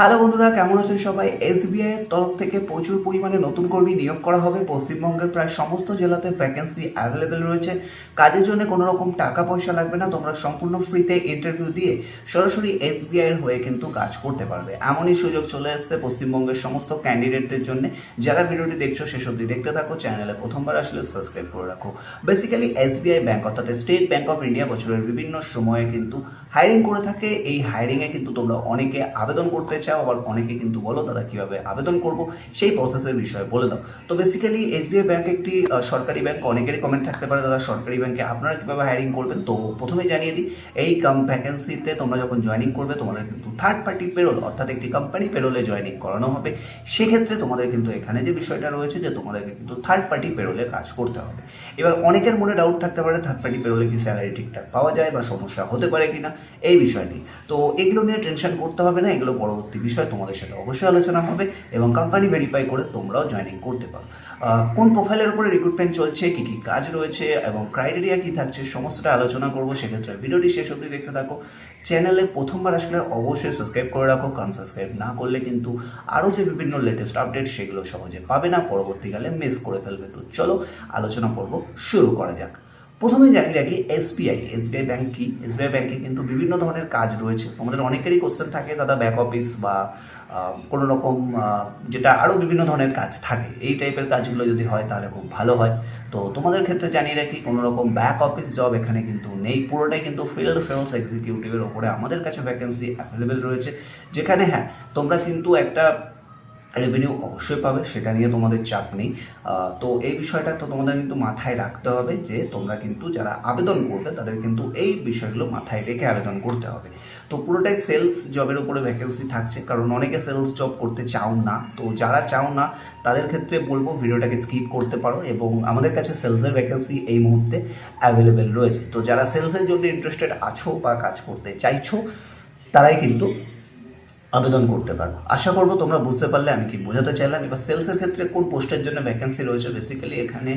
Hello বন্ধুরা, কেমন আছেন সবাই? এসবিআই এর তরফ থেকে প্রচুর পরিমাণে নতুন কর্মী নিয়োগ করা হবে। পশ্চিমবঙ্গের প্রায় সমস্ত জেলাতে ভ্যাকেন্সি অ্যাভেলেবেল রয়েছে। কাজের জন্য কোনো রকম টাকা পয়সা লাগবে না, তোমরা সম্পূর্ণ ফ্রিতে ইন্টারভিউ দিয়ে সরাসরি এসবিআই এর হয়ে কিন্তু কাজ করতে পারবে। এমনই সুযোগ চলে এসেছে পশ্চিমবঙ্গের সমস্ত ক্যান্ডিডেটদের জন্য। যারা ভিডিওটি দেখছ শেষ অবধি দেখতে থাকো চ্যানেলে প্রথমবার আসলে সাবস্ক্রাইব করে রাখো। বেসিক্যালি এসবিআই ব্যাংক অর্থাৎ স্টেট ব্যাংক অফ ইন্ডিয়া বছরের বিভিন্ন সময়ে কিন্তু হায়ারিং করে থাকে, এই হায়ারিংয়ে কিন্তু তোমরা অনেকে আবেদন করতে চাও, আবার অনেকে কিন্তু বলো দাদা কীভাবে আবেদন করব, সেই প্রসেসের বিষয়ে বলে দাও। তো বেসিক্যালি এসবিআই ব্যাংক একটি সরকারি ব্যাংক অনেকেরই কমেন্ট থাকতে পারে দাদা, সরকারি ব্যাংকে আপনারা কীভাবে হায়ারিং করবেন? তো প্রথমে জানিয়ে দিই, এই কাম ভ্যাকেন্সিতে তোমরা যখন জয়েনিং করবে, তোমাদের কিন্তু থার্ড পার্টি পেরোল অর্থাৎ একটি কোম্পানি পেরোলে জয়েনিং করানো হবে। সেক্ষেত্রে তোমাদের কিন্তু এখানে যে বিষয়টা রয়েছে, যে তোমাদেরকে কিন্তু থার্ড পার্টি পেরোলে কাজ করতে হবে। এবার অনেকের মনে ডাউট থাকতে পারে থার্ড পার্টি পেরোলে কি স্যালারি ঠিকঠাক পাওয়া যায় বা সমস্যা হতে পারে কিনা। এই বিষয় নিয়ে। তো এগুলো নিয়ে টেনশন করতে হবে না, এগুলো পরবর্তী বিষয়, তোমাদের সাথে অবশ্যই আলোচনা হবে এবং কোম্পানি ভেরিফাই করে তোমরাও জয়েনিং করতে পারো। কোন প্রোফাইলের উপরে রিক্রুটমেন্ট চলছে, কী কী কাজ রয়েছে এবং ক্রাইটেরিয়া কী থাকছে, সমস্তটা আলোচনা করব, সেক্ষেত্রে ভিডিওটি শেষ অবধি দেখতে থাকো। চ্যানেলে প্রথমবার আসলে অবশ্যই সাবস্ক্রাইব করে রাখো, কারণ সাবস্ক্রাইব না করলে কিন্তু আরও যে বিভিন্ন লেটেস্ট আপডেট সেগুলো সহজে পাবে না, পরবর্তীকালে মিস করে ফেলবে। তো চলো, আলোচনা করব শুরু করা যাক। প্রথমে জানি রাখি এসবিআই এসবিআই ব্যাংক কি? এসবিআই ব্যাংকে কিন্তু বিভিন্ন ধরনের কাজ রয়েছে। তোমাদের অনেকেরই কোশ্চেন থাকে, দাদা ব্যাক অফিস বা কোনো রকম যেটা আরও বিভিন্ন ধরনের কাজ থাকে। এই টাইপের কাজগুলো যদি হয়, তাহলে খুব ভালো হয়। তো তোমাদের ক্ষেত্রে জানিয়ে রাখি, কোনো রকম ব্যাক অফিস জব এখানে কিন্তু নেই। পুরোটাই কিন্তু ফিল্ড সেলস এক্সিকিউটিভের ওপরে আমাদের কাছে ভ্যাকেন্সি অ্যাভেলেবেল রয়েছে। যেখানে হ্যাঁ তোমরা কিন্তু একটা রেভিনিউ অবশ্যই পাবে, সেটা নিয়ে তোমাদের চাপ নেই। তো এই বিষয়টা তো তোমাদের কিন্তু মাথায় রাখতে হবে যে, তোমরা কিন্তু যারা আবেদন করবে, তাদের কিন্তু এই বিষয়গুলো মাথায় রেখে আবেদন করতে হবে। তো পুরোটাই সেলস জবের উপরে ভ্যাকেন্সি থাকছে, কারণ অনেকে সেলস জব করতে চাও না। তো যারা চাও না, তাদের ক্ষেত্রে বলব ভিডিওটাকে স্কিপ করতে পারো এবং আমাদের কাছে সেলসের ভ্যাকেন্সি এই মুহূর্তে অ্যাভেলেবেল রয়েছে। তো যারা সেলসের জন্য ইন্টারেস্টেড আছো বা কাজ করতে চাইছো, তারাই কিন্তু আবেদন করতে পারো। আশা করব তোমরা বুঝতে পারলে, আমি কি বোঝাতে চাইলাম। এবার সেলসের ক্ষেত্রে কোন পোস্টের জন্য ভ্যাকেন্সি রয়েছে? বেসিক্যালি এখানে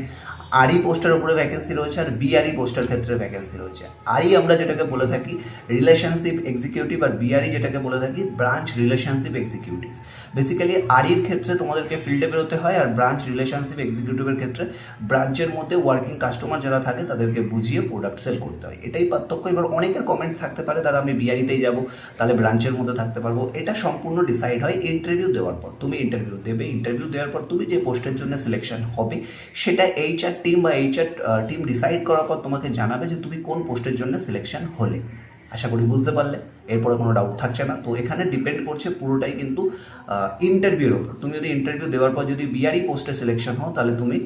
আরই পোস্টের উপরে ভ্যাকেন্সি রয়েছে আর বিআরই পোস্টের ক্ষেত্রে ভ্যাকেন্সি রয়েছে। আরই আমরা যেটাকে বলে থাকি রিলেশনশিপ এক্সিকিউটিভ আর বিআরই যেটাকে বলে থাকি ব্রাঞ্চ রিলেশনশিপ এক্সিকিউটিভ বেসিক্যালি আরির ক্ষেত্রে তোমাদেরকে ফিল্ডে বেরোতে হয় আর ব্রাঞ্চ রিলেশনশিপ এক্সিকিউটিভের ক্ষেত্রে ব্রাঞ্চের মধ্যে ওয়ার্কিং কাস্টমার যারা থাকে তাদেরকে বুঝিয়ে প্রোডাক্ট সেল করতে হয়। এটাই পার্থক্য। এবার অনেকের কমেন্ট থাকতে পারে, দাদা আমি বিআরিতেই যাব। তাহলে ব্রাঞ্চের মধ্যে থাকতে পারব। এটা সম্পূর্ণ ডিসাইড হয় ইন্টারভিউ দেওয়ার পর। তুমি ইন্টারভিউ দেবে। ইন্টারভিউ দেওয়ার পর তুমি যে পোস্টের জন্য সিলেকশন হবে, সেটা এইচআর টিম বা এইচআর টিম ডিসাইড করার পর তোমাকে জানাবে যে তুমি কোন পোস্টের জন্য সিলেকশন হলে। আশা করি বুঝতে পারলে। এরপরে কোনো ডাউট থাকছে না। তো এখানে ডিপেন্ড করছে পুরোটাই কিন্তু ইন্টারভিউর ওপর। তুমি যদি ইন্টারভিউ দেওয়ার পর যদি বিআরই পোস্টে সিলেকশন হও, তাহলে তুমি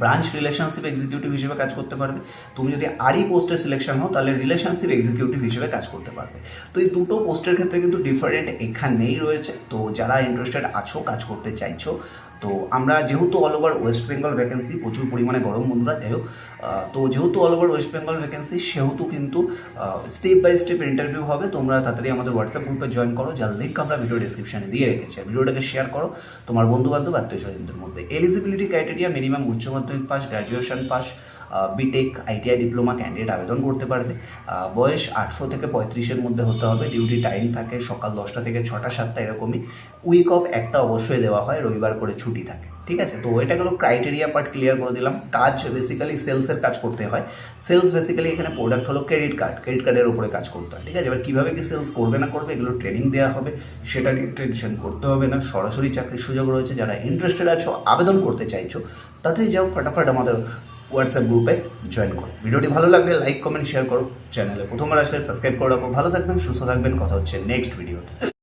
ব্রাঞ্চ রিলেশনশিপ এক্সিকিউটিভ হিসেবে কাজ করতে পারবে। তুমি যদি আরই পোস্টে সিলেকশন হও, তাহলে রিলেশনশিপ এক্সিকিউটিভ হিসেবে কাজ করতে পারবে। তো এই দুটো পোস্টের ক্ষেত্রে কিন্তু ডিফারেন্ট এখানেই রয়েছে। তো যারা ইন্টারেস্টেড আছো, কাজ করতে চাইছো তো আমরা যেহেতু all over West Bengal vacancy প্রচুর পরিমাণে গরম বন্ধুরা, যাই হোক তো যেহেতু all over West Bengal vacancy সেহেতু কিন্তু স্টেপ বাই স্টেপ ইন্টারভিউ হবে। তোমরা তাড়াতাড়ি আমাদের হোয়াটসঅ্যাপ গ্রুপে জয়েন করো, যার লিঙ্ক আমরা ভিডিও ডিসক্রিপশানে দিয়ে রেখেছি। ভিডিওটাকে শেয়ার করো তোমার বন্ধু বান্ধব আত্মীয় স্বজনদের মধ্যে। এলিজিবিলিটি ক্রাইটেরিয়া মিনিমাম উচ্চ মাধ্যমিক pass graduation pass BTech ITI diploma candidate আবেদন করতে পারবে। বয়স আটশো থেকে পঁয়ত্রিশের মধ্যে হতে হবে। ডিউটি টাইম থাকে সকাল দশটা থেকে ছটা, সাতটা এরকমই। উইক অফ একটা অবশ্যই দেওয়া হয়, রবিবার করে ছুটি থাকে। ঠিক আছে? তো এটা গেলো ক্রাইটেরিয়া পার্ট ক্লিয়ার করে দিলাম। কাজ বেসিক্যালি সেলসের কাজ করতে হয়। সেলস বেসিক্যালি এখানে প্রোডাক্ট হলো ক্রেডিট কার্ড ক্রেডিট কার্ডের উপরে কাজ করতে হয়। ঠিক আছে? এবার কীভাবে কি সেলস করবে না করবে এগুলো ট্রেনিং দেওয়া হবে। সেটা নিয়ে টেনশন করতে হবে না। সরাসরি চাকরির সুযোগ রয়েছে। যারা ইন্টারেস্টেড আছো, আবেদন করতে চাইছো তাতেই যাও। ফটাফট আমাদের হোয়াটসঅ্যাপ গ্রুপে জয়েন করো। ভিডিওটি ভালো লাগলে লাইক কমেন্ট শেয়ার করো। চ্যানেলে প্রথমবার আসলে সাবস্ক্রাইব করে রাখো। ভালো থাকবেন, সুস্থ থাকবেন। কথা হচ্ছে নেক্সট ভিডিওতে